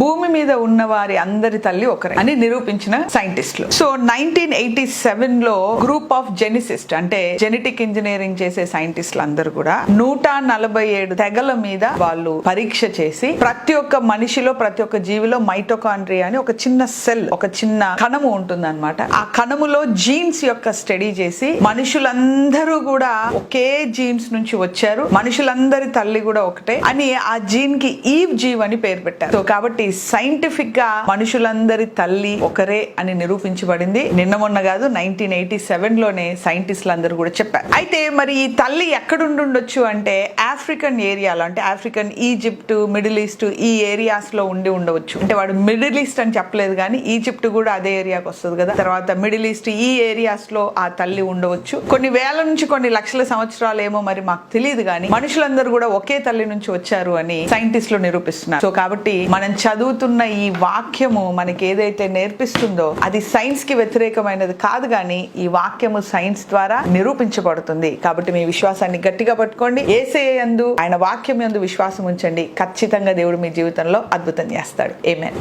భూమి మీద ఉన్న వారి అందరి తల్లి ఒకరే అని నిరూపించిన సైంటిస్టులు. సో నైన్టీన్ ఎయిటీ సెవెన్లో గ్రూప్ ఆఫ్ జెనిసిస్ట్ అంటే జెనెటిక్ ఇంజనీరింగ్ చేసే సైంటిస్టులు అందరూ కూడా నూట నలభై ఏడు తెగల మీద వాళ్ళు పరీక్ష చేసి ప్రతి ఒక్క మనిషిలో ప్రతి ఒక్క జీవిలో మైటోకాండ్రియా అని ఒక చిన్న సెల్ ఒక చిన్న కణము ఉంటుంది ఆ కణములో జీన్స్ యొక్క స్టడీ చేసి మనుషులందరూ కూడా ఒకే జీన్స్ నుంచి వచ్చారు. మనుషులందరి తల్లి కూడా ఒకటే అని ఆ జీన్కి ఈవ్ జీవ్ అని పేరు పెట్టారు. సో కాబట్టి సైంటిఫిక్గా మనుషులందరి తల్లి ఒకరే అని నిరూపించబడింది. నిన్న మొన్న కాదు నైన్టీన్ ఎయిటీ సెవెన్లోనే సైంటిస్టులు అందరూ కూడా చెప్పారు. అయితే మరి ఈ తల్లి ఎక్కడుండొచ్చు అంటే ఆఫ్రికన్ ఏరియాలో అంటే ఆఫ్రికన్ ఈజిప్ట్ మిడిల్ ఈస్ట్ ఈ ఏరియాస్లో ఉండి ఉండవచ్చు. అంటే వాడు మిడిల్ ఈస్ట్ అని చెప్పలేదు కానీ ఈజిప్ట్ కూడా అదే ఏరియాకి వస్తుంది కదా. తర్వాత మిడిల్ ఈస్ట్ ఈ ఏరియాస్లో ఆ తల్లి ఉండవచ్చు. కొన్ని వేల నుంచి కొన్ని లక్షల సంవత్సరాలు ఏమో మరి మాకు తెలియదు కానీ మనుషులందరూ కూడా ఒకే తల్లి నుంచి వచ్చారు అని సైంటిస్టులు నిరూపిస్తున్నారు. సో కాబట్టి మనం చదువు చదువుతున్న ఈ వాక్యము మనకి ఏదైతే నేర్పిస్తుందో అది సైన్స్కి వ్యతిరేకమైనది కాదు కానీ ఈ వాక్యము సైన్స్ ద్వారా నిరూపించబడుతుంది. కాబట్టి మీ విశ్వాసాన్ని గట్టిగా పట్టుకోండి. ఏసే యందు ఆయన వాక్యం యందు విశ్వాసం ఉంచండి. ఖచ్చితంగా దేవుడు మీ జీవితంలో అద్భుతం చేస్తాడు. ఏమే